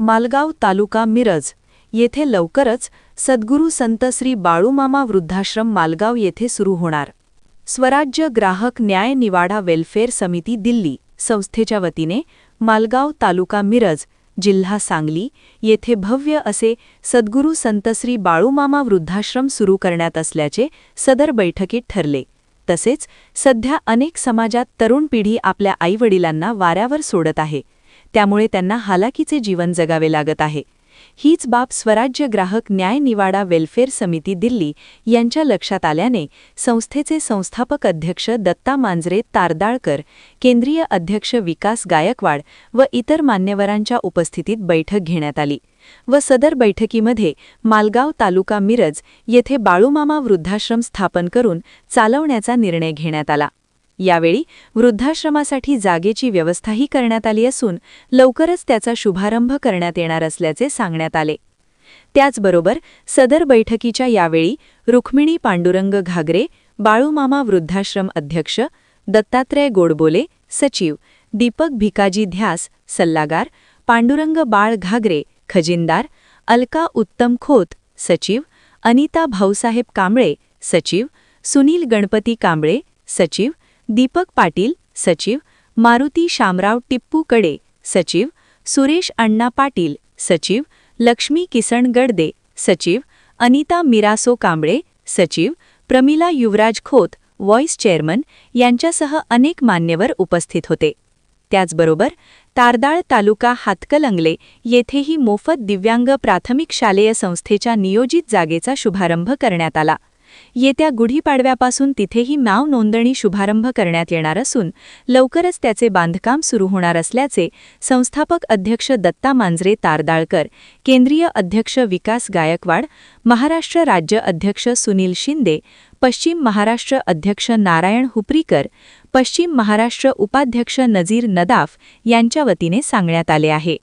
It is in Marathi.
मालगाव तालुका मिरज येथे लवकरच सद्गुरू संत श्री बाळूमामा वृद्धाश्रम मालगाव येथे सुरू होणार. स्वराज्य ग्राहक न्याय निवाडा वेल्फेअर समिती दिल्ली संस्थेच्या वतीने मालगाव तालुका मिरज जिल्हा सांगली येथे भव्य असे सद्गुरू संत श्री बाळूमामा वृद्धाश्रम सुरू करण्यात असल्याचे सदर बैठकीत ठरले. तसेच सध्या अनेक समाजात तरुण पिढी आपल्या आईवडिलांना वाऱ्यावर सोडत आहे. त्यामुळे त्यांना हालाकीचे जीवन जगावे लागत आहे. हीच बाब स्वराज्य ग्राहक न्याय निवाडा वेल्फेअर समिती दिल्ली यांच्या लक्षात आल्याने संस्थेचे संस्थापक अध्यक्ष दत्ता मांजरे तारदाळकर केंद्रीय अध्यक्ष विकास गायकवाड व इतर मान्यवरांच्या उपस्थितीत बैठक घेण्यात आली व सदर बैठकीमध्ये मालगाव तालुका मिरज येथे बाळूमामा वृद्धाश्रम स्थापन करून चालवण्याचा निर्णय घेण्यात आला. यावेळी वृद्धाश्रमासाठी जागेची व्यवस्थाही करण्यात आली असून लवकरच त्याचा शुभारंभ करण्यात येणार असल्याचे सांगण्यात आले. त्याचबरोबर सदर बैठकीच्या यावेळी रुक्मिणी पांडुरंग घागरे बाळूमामा वृद्धाश्रम अध्यक्ष दत्तात्रय गोडबोले सचिव दीपक भिकाजी ध्यास सल्लागार पांडुरंग बाळ घागरे खजिनदार अलका उत्तम खोत सचिव अनिता भाऊसाहेब कांबळे सचिव सुनील गणपती कांबळे सचिव दीपक पाटील सचिव. मारुती शामराव टिप्पू कडे सचिव. सुरेश अण्णा पाटील सचिव. लक्ष्मी किसन गडदे सचिव. अनिता मिरासो कांबळे सचिव. प्रमिला युवराज खोत व्हॉइस चेअरमन यांच्यासह अनेक मान्यवर उपस्थित होते. त्याचबरोबर तारदाळ तालुका हातकलंगले येथेही मोफत दिव्यांग प्राथमिक शालेय संस्थेच्या नियोजित जागेचा शुभारंभ करण्यात आला. येत्या गुढीपाडव्यापासून तिथेही नाव नोंदणी शुभारंभ करण्यात येणार असून लवकरच त्याचे बांधकाम सुरू होणार असल्याचे संस्थापक अध्यक्ष दत्ता मांजरे तारदाळकर केंद्रीय अध्यक्ष विकास गायकवाड महाराष्ट्र राज्य अध्यक्ष सुनील शिंदे पश्चिम महाराष्ट्र अध्यक्ष नारायण हुपरीकर पश्चिम महाराष्ट्र उपाध्यक्ष नजीर नदाफ यांच्या वतीने सांगण्यात आले आहे.